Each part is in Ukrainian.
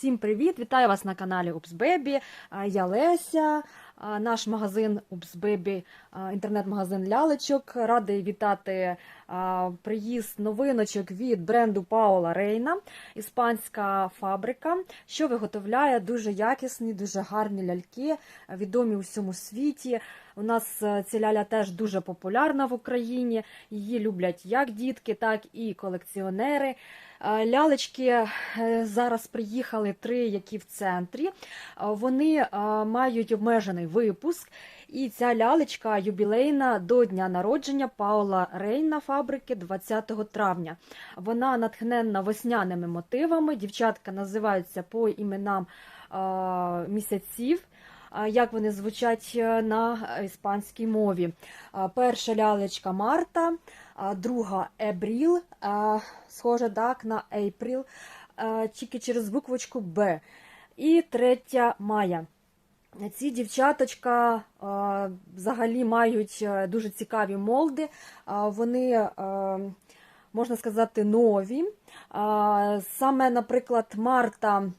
Всім привіт! Вітаю вас на каналі Упс Бебі. Я Леся, наш магазин Упс Бебі, інтернет-магазин лялечок. Радий вітати приїзд новиночок від бренду Паула Рейна, іспанська фабрика, що виготовляє дуже якісні, дуже гарні ляльки, відомі у всьому світі. У нас е, ця ляля теж дуже популярна в Україні. Її люблять як дітки, так і колекціонери. Е, Лялечки е, зараз приїхали три, які в центрі. Вони мають обмежений випуск. І ця лялечка юбілейна до дня народження Паула Рейна фабрики 20 травня. Вона натхненна весняними мотивами. Дівчатка називаються по іменам е, місяців. Як вони звучать е, на іспанській мові? Перша лялечка Марта, друга Ебріл, схоже так на April, тільки через буквочку Б. І третя Майя. Ці дівчаточка а, взагалі мають е, дуже цікаві молди. А, Вони, е, можна сказати, нові. Саме, наприклад, Марта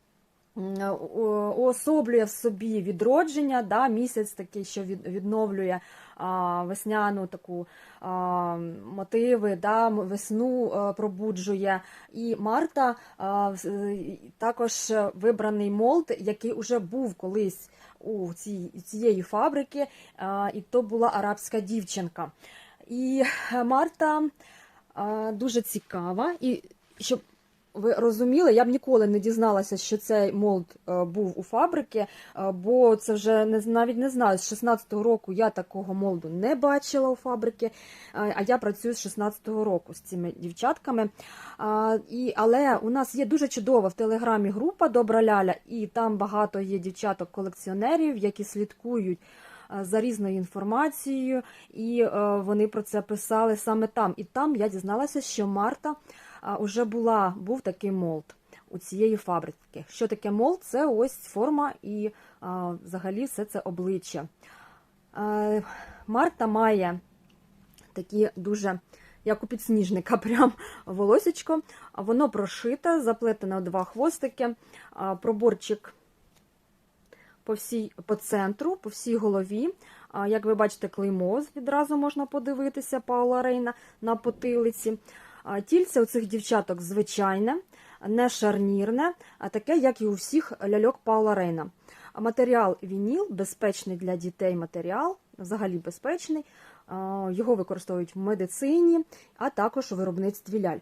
уособлює в собі відродження, да, місяць такий, що відновлює а, весняну таку а, мотиви, да, весну а, пробуджує. І Марта а, е, також вибраний молд, який уже був колись у цій, цієї фабрики, а, і то була арабська дівчинка. І Марта а, дуже цікава. І щоб ви розуміли, я б ніколи не дізналася, що цей молд е, був у фабрики, е, бо це вже не навіть не знаю. З 16-го року я такого молду не бачила у фабрики, е, а я працюю з 16-го року з цими дівчатками. І, але у нас є дуже чудова в телеграмі група Добра Ляля, і там багато є дівчаток-колекціонерів, які слідкують. За різною інформацією, і вони про це писали саме там. І там я дізналася, що Марта а, уже була, був такий молд у цієї фабрики. Що таке молд? Це ось форма і а, взагалі все це обличчя. А, Марта має такі дуже, як у підсніжника, прям волосечко. Воно прошите, заплетено два хвостики, а, проборчик по, всій, по центру, по всій голові. Як ви бачите, клеймо відразу можна подивитися Паула Рейна на потилиці. Тільце у цих дівчаток звичайне, не шарнірне, а таке, як і у всіх ляльок Паула Рейна. Матеріал вініл, безпечний для дітей матеріал, взагалі безпечний. Його використовують в медицині, а також у виробництві ляль.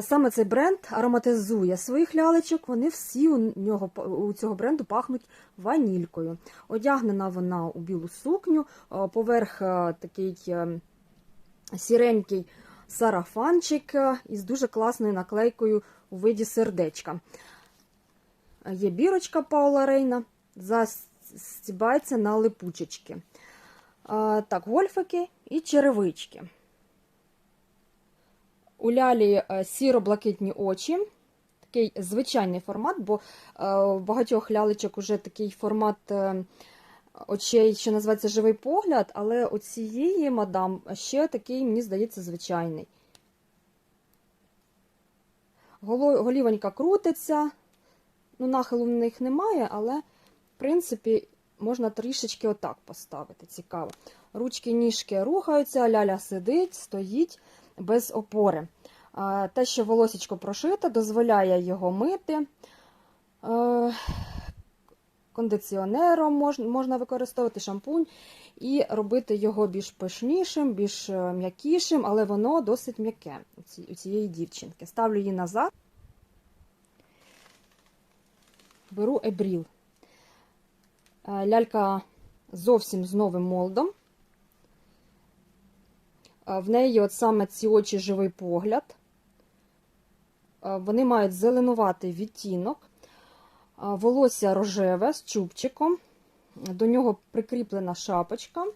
Саме цей бренд ароматизує своїх лялечок. Вони всі у нього у цього бренду пахнуть ванількою. Одягнена вона у білу сукню, поверх такий е, сіренький сарафанчик е, із дуже класною наклейкою у виді сердечка. Є бірочка Паула Рейна, застібається на липучечки. Так, гольфики і черевички. У лялі е, сіро-блакитні очі. Такий звичайний формат, бо е, у багатьох лялечок уже такий формат е, очей, що називається живий погляд, але у цієї мадам ще такий, мені здається, звичайний. Голівонька крутиться, ну, нахилу в них немає, але, в принципі, можна трішечки отак поставити. Цікаво. Ручки, ніжки рухаються, ляля сидить, стоїть без опори. Те, що волосечко прошите, дозволяє його мити. Кондиціонером можна, використовувати шампунь і робити його більш пишнішим, більш е, м'якішим, але воно досить м'яке у цієї дівчинки. Ставлю її назад. Беру ебріл. Е, Лялька зовсім з новим молдом. Е, В неї от саме ці очі живий погляд. Вони мають зеленуватий відтінок. Волосся рожеве з чубчиком. До нього прикріплена шапочка.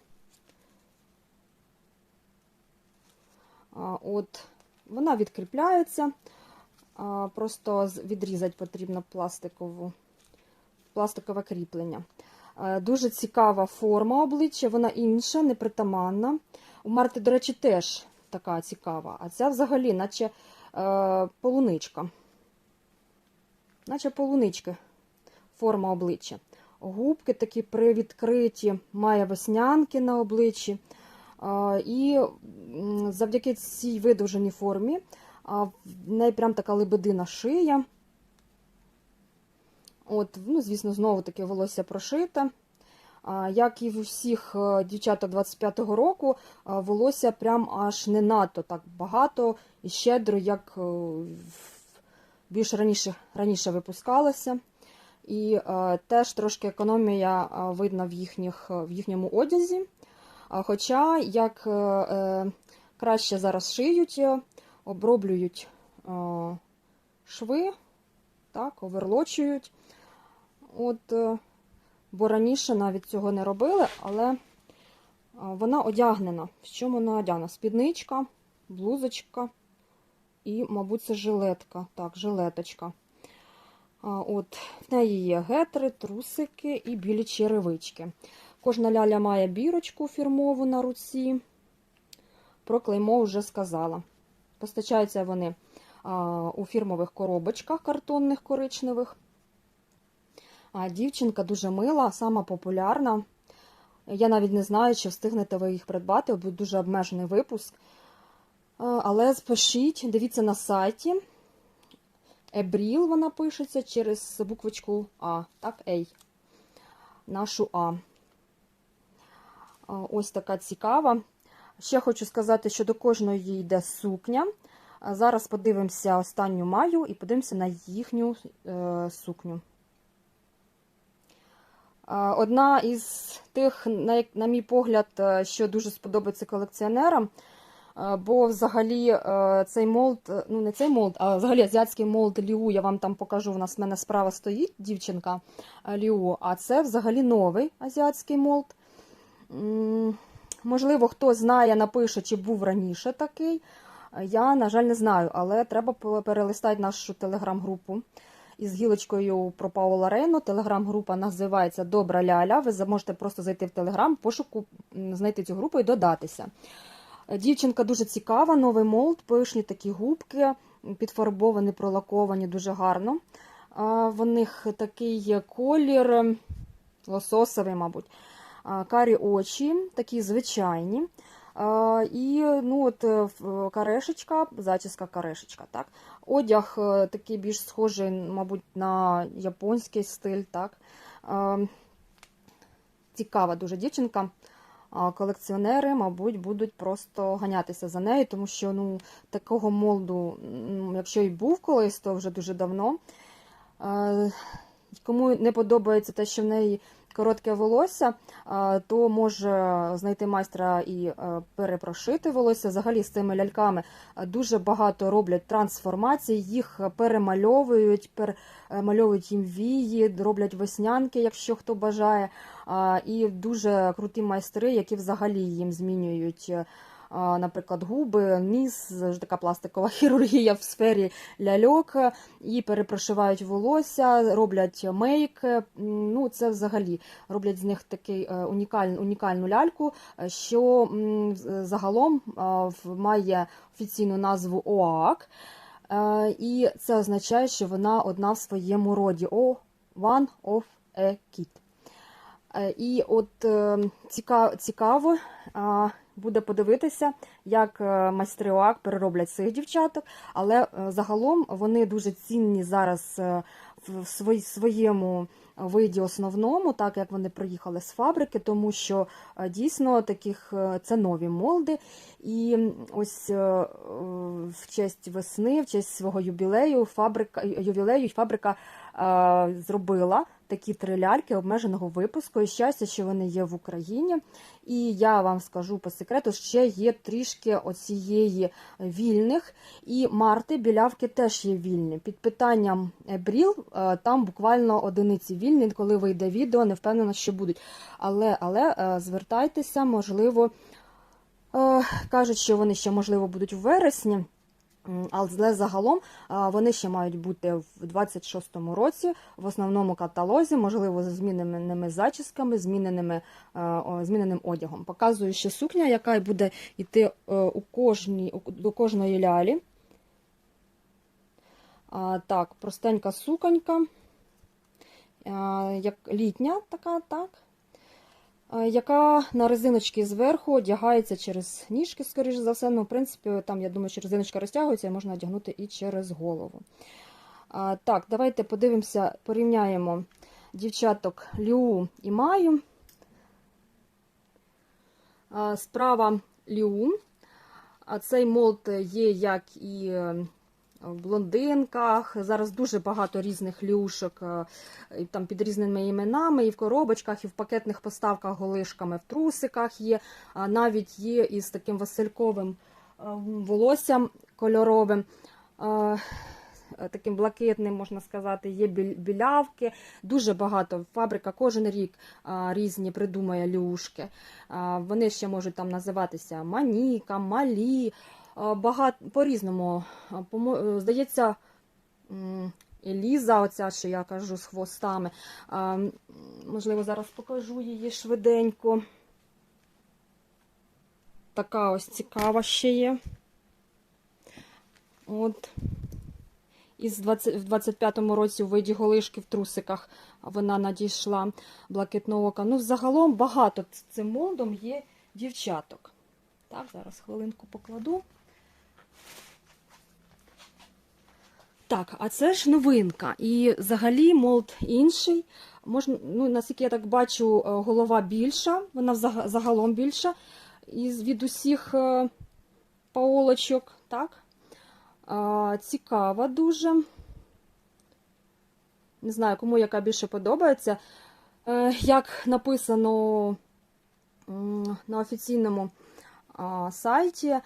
От, вона відкріпляється. Просто відрізати потрібно пластикову, пластикове кріплення. Дуже цікава форма обличчя, вона інша, непритаманна. У Марти, до речі, теж така цікава, а ця взагалі, наче е, полуничка. Наче полунички форма обличчя. Губки такі привідкриті, має веснянки на обличчі. І завдяки цій видовженій формі в неї прям така лебедина шия. От, ну, звісно, знову таки волосся прошите. Як і в усіх е, дівчаток 25-го року, волосся прям аж не надто так багато і щедро, як е, більш раніше, раніше випускалося. І е, теж трошки економія е, видна в, їхніх, е, в їхньому одязі. Хоча як краще зараз шиють, оброблюють шви, так, оверлочують. От, бо раніше навіть цього не робили, але вона одягнена. В чому вона одягнена? Спідничка, блузочка і, мабуть, це жилетка. Так, жилеточка. От, в неї є гетри, трусики і білі черевички. Кожна ляля має бірочку фірмову на руці. Про клеймо вже сказала. Постачаються вони а, у фірмових коробочках картонних коричневих. А, дівчинка дуже мила, сама популярна. Я навіть не знаю, чи встигнете ви їх придбати, буде дуже обмежений випуск. Але спешіть, дивіться на сайті. Ебріл вона пишеться через буквочку А, так, Ей. Нашу А. Ось така цікава. Ще хочу сказати, що до кожної йде сукня. Зараз подивимося останню маю і подивимося на їхню е, сукню. Одна із тих, на, на мій погляд, е, що дуже сподобається колекціонерам. Е, Бо взагалі е, цей молд, е, ну не цей молд, а взагалі азіатський молд Ліу, я вам там покажу, у нас в мене справа стоїть дівчинка Ліу, а це взагалі новий азіатський молд. Можливо, хто знає, напише, чи був раніше такий. Я, на жаль, не знаю, але треба перелистати нашу телеграм-групу із гілочкою про Паула Рейну. Телеграм-група називається Добра Ляля. Ви можете просто зайти в телеграм, пошуку, знайти цю групу і додатися. Дівчинка дуже цікава, новий молд, пишні такі губки, підфарбовані, пролаковані дуже гарно. В них такий колір лососовий, мабуть. Карі очі, такі звичайні. І ну, от, е, карешечка, зачіска карешечка. Так? Одяг е, такий більш схожий, мабуть, на японський стиль. Так? Цікава дуже дівчинка. Колекціонери, мабуть, будуть просто ганятися за нею, тому що ну, такого молду, якщо і був колись, то вже дуже давно. Е, Кому не подобається те, що в неї коротке волосся, е, то може знайти майстра і е, перепрошити волосся. Взагалі з цими ляльками е, дуже багато роблять трансформацій, їх перемальовують, перемальовують їм вії, роблять веснянки, якщо хто бажає. І дуже круті майстри, які взагалі їм змінюють. Наприклад, губи, ніс, така пластикова хірургія в сфері ляльок, і перепрошивають волосся, роблять мейк. Ну, це взагалі роблять з них такий е, унікальну, унікальну ляльку, що загалом має офіційну назву ОАК. Е, І це означає, що вона одна в своєму роді. О, one of a kid. Е, І от ціка- цікаво а, буде подивитися, як е, майстри ОАК перероблять цих дівчаток, але е, загалом вони дуже цінні зараз е, в своєму виді основному, так як вони приїхали з фабрики, тому що дійсно таких це нові молди. І ось в честь весни, в честь свого юбілею, фабрика ювілею фабрика зробила такі три ляльки обмеженого випуску. І щастя, що вони є в Україні. І я вам скажу по секрету, ще є трішки оцієї вільних. І марти білявки теж є вільні. Під питанням е, бріл е, там буквально одиниці вільні. Коли вийде відео, не впевнена, що будуть. Але, але е, звертайтеся, можливо, е, кажуть, що вони ще можливо будуть у вересні. Але загалом вони ще мають бути в 26-му році в основному каталозі, можливо, з зміненими зачісками, зміненими, е, зміненим одягом. Показую ще сукня, яка буде йти е, у кожній, до кожної лялі. Так, простенька суконька. як літня така, так? Яка на резиночки зверху одягається через ніжки, скоріш за все. Ну, в принципі, там, я думаю, що резиночка розтягується і можна одягнути і через голову. Так, давайте подивимося, порівняємо дівчаток Лю і Маю. Справа Лю. А цей молд є як і в блондинках. Зараз дуже багато різних люшок е, там під різними іменами, і в коробочках, і в пакетних поставках голишками в трусиках є. А навіть є із таким васильковим е, волоссям кольоровим. е, Таким блакитним, можна сказати, є білявки. Дуже багато. Фабрика кожен рік різні придумує люшки. Вони ще можуть там називатися Маніка, Малі. Багато по-різному. Е, Здається, Еліза, оця, що я кажу, з хвостами. Можливо, зараз покажу її швиденько. Така ось цікава ще є. От. Із 20, в 25-му році у виді голишки в трусиках вона надійшла блакитного ока. Ну, загалом багато цим молдом є дівчаток. Так, зараз хвилинку покладу. Так, а це ж новинка. І взагалі молд інший. Можна, ну, наскільки я так бачу, е, голова більша, вона загалом більша із від усіх е, паолочок. Так? А, цікава дуже. Не знаю, кому яка більше подобається. Е, Як написано на офіційному сайті,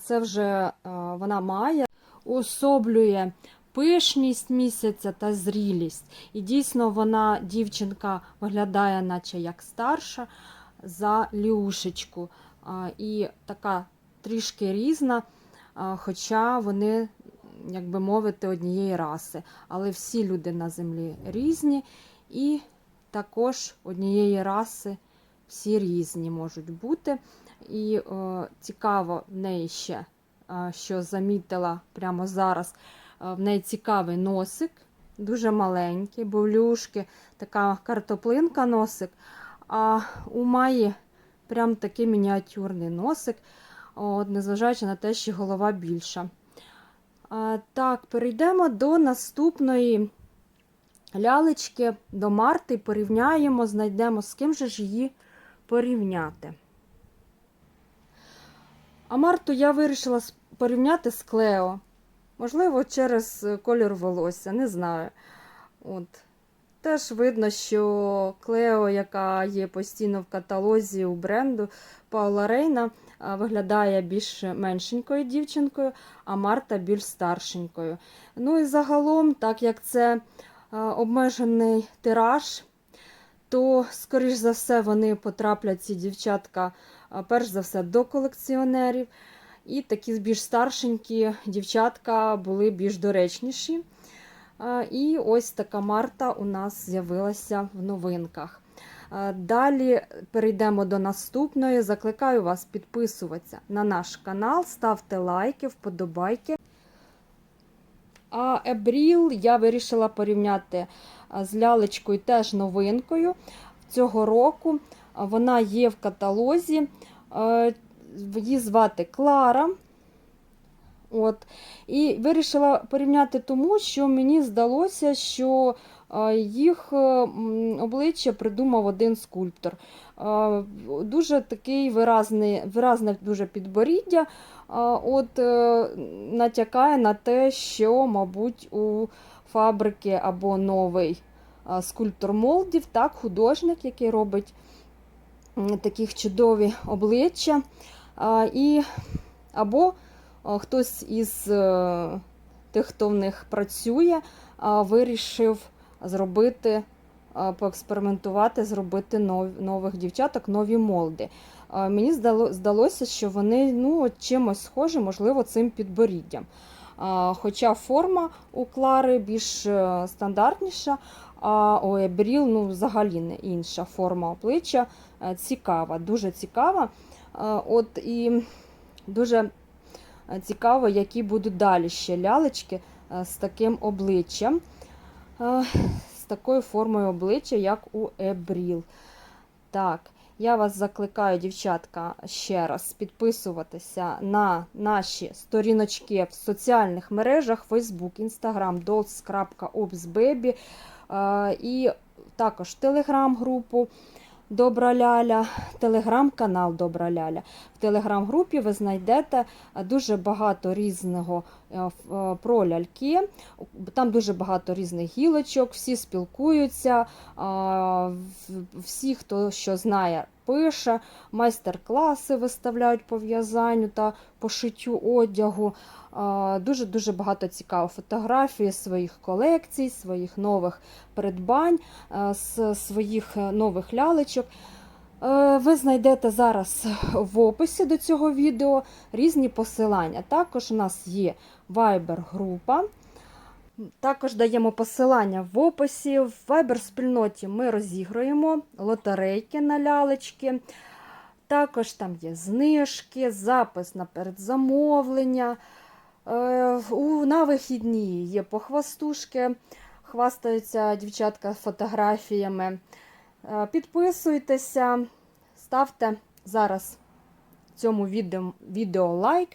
це вже вона має, уособлює пишність місяця та зрілість. І дійсно вона, дівчинка, виглядає, наче як старша за Люшечку. І така трішки різна. Хоча вони, як би мовити, однієї раси. Але всі люди на землі різні, і також однієї раси всі різні можуть бути. І о, цікаво в неї ще, що замітила прямо зараз, в неї цікавий носик, дуже маленький, бо така картоплинка носик, а у Маї прям такий мініатюрний носик. От, незважаючи на те, що голова більша. А, так, перейдемо до наступної лялечки, до Марти, порівняємо, знайдемо, з ким же ж її порівняти. А Марту я вирішила порівняти з Клео. Можливо, через е, колір волосся, не знаю. От. Теж видно, що Клео, яка є постійно в каталозі у бренду Паула Рейна, виглядає більш меншенькою дівчинкою, а Марта більш старшенькою. Ну і загалом, так як це обмежений тираж, то, скоріш за все, вони потраплять ці дівчатка, перш за все, до колекціонерів. І такі більш старшенькі дівчатка були більш доречніші. І ось така Марта у нас з'явилася в новинках. Далі перейдемо до наступної. Закликаю вас підписуватися на наш канал, ставте лайки, вподобайки. А Ебріл я вирішила порівняти з лялечкою теж новинкою цього року. Вона є в каталозі. Її звати Клара. От. І вирішила порівняти тому, що мені здалося, що е, їх е, обличчя придумав один скульптор. Е, Дуже такий виразний, виразне дуже підборіддя. От натякає на те, що, мабуть, у фабрики або новий скульптор молдів, так, художник, який робить таких чудові обличчя. І або хтось із е, тих, хто в них працює, вирішив зробити, поекспериментувати, зробити нов- нових дівчаток, нові молди. Мені здало, здалося, що вони ну, чимось схожі, можливо, цим підборіддям. Хоча форма у Клари більш е, стандартніша, а у Ебріл ну, взагалі не інша форма обличчя. Е, Цікава, дуже цікава. От і дуже Цікаво, які будуть далі ще лялечки е, з таким обличчям. Е, такою формою обличчя, як у Ебріл. Так, я вас закликаю, дівчатка, ще раз підписуватися на наші сторіночки в соціальних мережах Facebook, Instagram, dolls.obsbaby е, і також телеграм-групу Добра Ляля, телеграм-канал Добра Ляля. В телеграм-групі ви знайдете дуже багато різного про ляльки. Там дуже багато різних гілочок, всі спілкуються, всі, хто що знає, пише, майстер-класи виставляють по в'язанню та пошиттю одягу. Дуже-дуже багато цікаво фотографій своїх колекцій, своїх нових придбань, е, своїх е, нових лялечок. Е, Ви знайдете зараз в описі до цього відео різні посилання. Також у нас є Viber-група. Також даємо посилання в описі. В Viber-спільноті ми розігруємо лотерейки на лялечки. Також там є знижки, запис на передзамовлення. Е, на вихідні є похвастушки, хвастаються дівчатка фотографіями. Е, Підписуйтеся, ставте зараз цьому відео, відео лайк.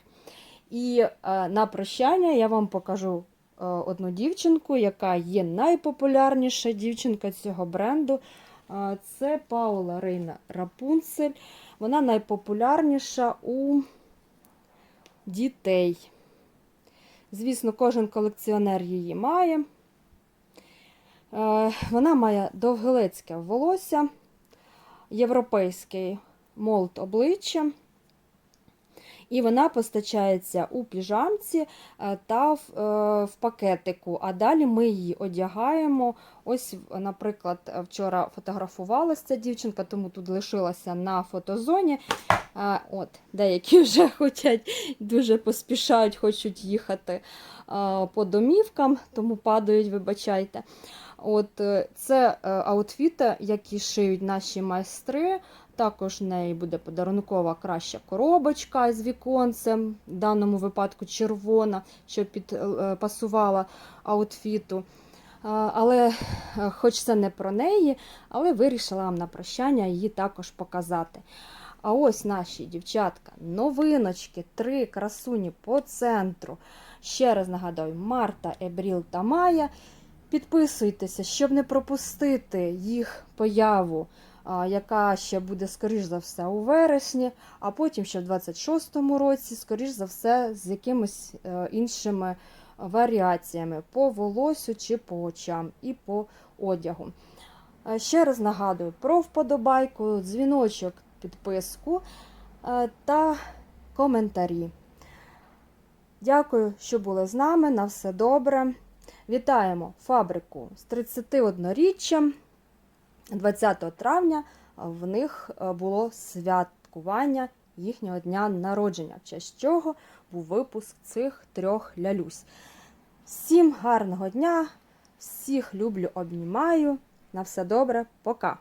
І е, на прощання я вам покажу е, одну дівчинку, яка є найпопулярніша дівчинка цього бренду. Це Паула Рейна Рапунцель. Вона найпопулярніша у дітей. Звісно, кожен колекціонер її має. Е, Вона має довгелецьке волосся, європейський молд обличчя. І вона постачається у піжамці е, та в, е, в пакетику. А далі ми її одягаємо. Ось, наприклад, вчора фотографувалася ця дівчинка, тому тут лишилася на фотозоні. А, от, Деякі вже хочуть, дуже поспішають, хочуть їхати по домівкам, тому падають, вибачайте. От, е, Це е, аутфіти, які шиють наші майстри. Також в неї буде подарункова краща коробочка з віконцем, в даному випадку червона, що підпасувала аутфіту. Але, е, хоч це не про неї, але вирішила вам на прощання її також показати. А ось наші дівчатка, новиночки, три красуні по центру. Ще раз нагадаю, Марта, Ебріл та Майя. Підписуйтеся, щоб не пропустити їх появу, яка ще буде, скоріш за все, у вересні, а потім ще в 26-му році, скоріш за все, з якимись е, іншими варіаціями по волосю чи по очам і по одягу. Е, Ще раз нагадую про вподобайку, дзвіночок, підписку е, та коментарі. Дякую, що були з нами. На все добре. Вітаємо фабрику з 31-річчям. 20 травня в них е, було святкування їхнього дня народження, в честь чого був випуск цих трьох лялюсь. Всім гарного дня, всіх люблю, обнімаю. На все добре, пока!